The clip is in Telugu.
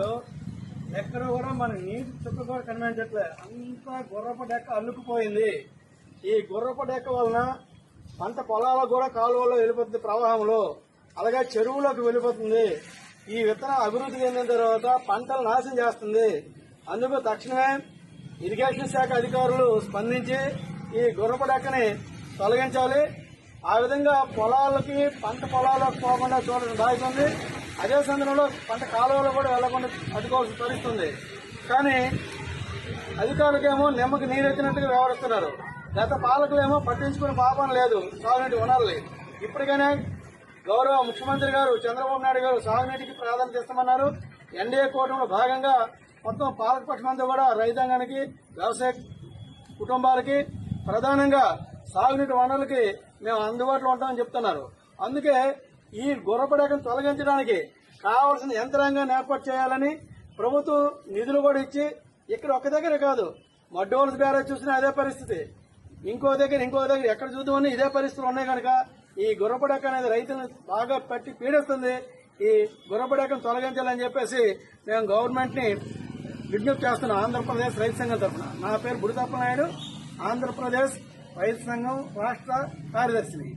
నీటిలో ఎక్కడ కూడా మన నీటి చుక్క కూడా కనిపించట్లే. అంతా గుర్రపు డెక్క అల్లుకుపోయింది. ఈ గుర్రపు డెక్క వలన పంట పొలాల కూడా కాలువలో వెళ్ళిపోతుంది ప్రవాహంలో. అలాగే చెరువులోకి వెళ్ళిపోతుంది. ఈ విత్తనం అభివృద్ధి చెందిన తర్వాత పంటలు నాశనం చేస్తుంది. అందుకు తక్షణమే ఇరిగేషన్ శాఖ అధికారులు స్పందించి ఈ గుర్రపు డెక్కని తొలగించాలి. ఆ విధంగా పొలాలకి పంట పొలాలకు పోకుండా చూడడం దాగుతుంది అదే సందర్భంలో పంట కాలువలో కూడా వెళ్ళకుండా అడ్డుకోవాల్సిన పరిస్థితి కానీ అధికారులకేమో నిమ్మకి నీరెత్తినట్టుగా వ్యవహరిస్తున్నారు. గత పాలకులేమో పట్టించుకునే పాపం లేదు. సాగునీటి వనరులు. ఇప్పటికైనా గౌరవ ముఖ్యమంత్రి గారు చంద్రబాబు నాయుడు గారు సాగునీటికి ప్రాధాన్యత ఇస్తామన్నారు. ఎన్డీఏ కూటమిలో భాగంగా మొత్తం పాలకపక్షమంతా కూడా రైతాంగానికి వ్యవసాయ కుటుంబాలకి ప్రధానంగా సాగునీటి వనరులకి మేము అందుబాటులో ఉంటామని చెప్తున్నారు. అందుకే ఈ గుర్రపడకను తొలగించడానికి కావాల్సిన యంత్రాంగాన్ని ఏర్పాటు చేయాలని ప్రభుత్వం నిధులు కూడా ఇచ్చి ఇక్కడ ఒక్క దగ్గర కాదు మడ్డోల్స్ బ్యారేజ్ చూసినా అదే పరిస్థితి. ఇంకో దగ్గర ఇంకో దగ్గర ఎక్కడ చూద్దామని ఇదే పరిస్థితులు ఉన్నాయి కనుక ఈ గుర్రపడక అనేది రైతులను బాగా పట్టి పీడిస్తుంది. ఈ గుర్రపడకను తొలగించాలని చెప్పేసి మేము గవర్నమెంట్ని విజ్ఞప్తి చేస్తున్నాం. ఆంధ్రప్రదేశ్ రైతు సంఘం తరఫున. నా పేరు బుడితప్ప నాయుడు. ఆంధ్రప్రదేశ్ రైతు సంఘం రాష్ట్ర కార్యదర్శిని.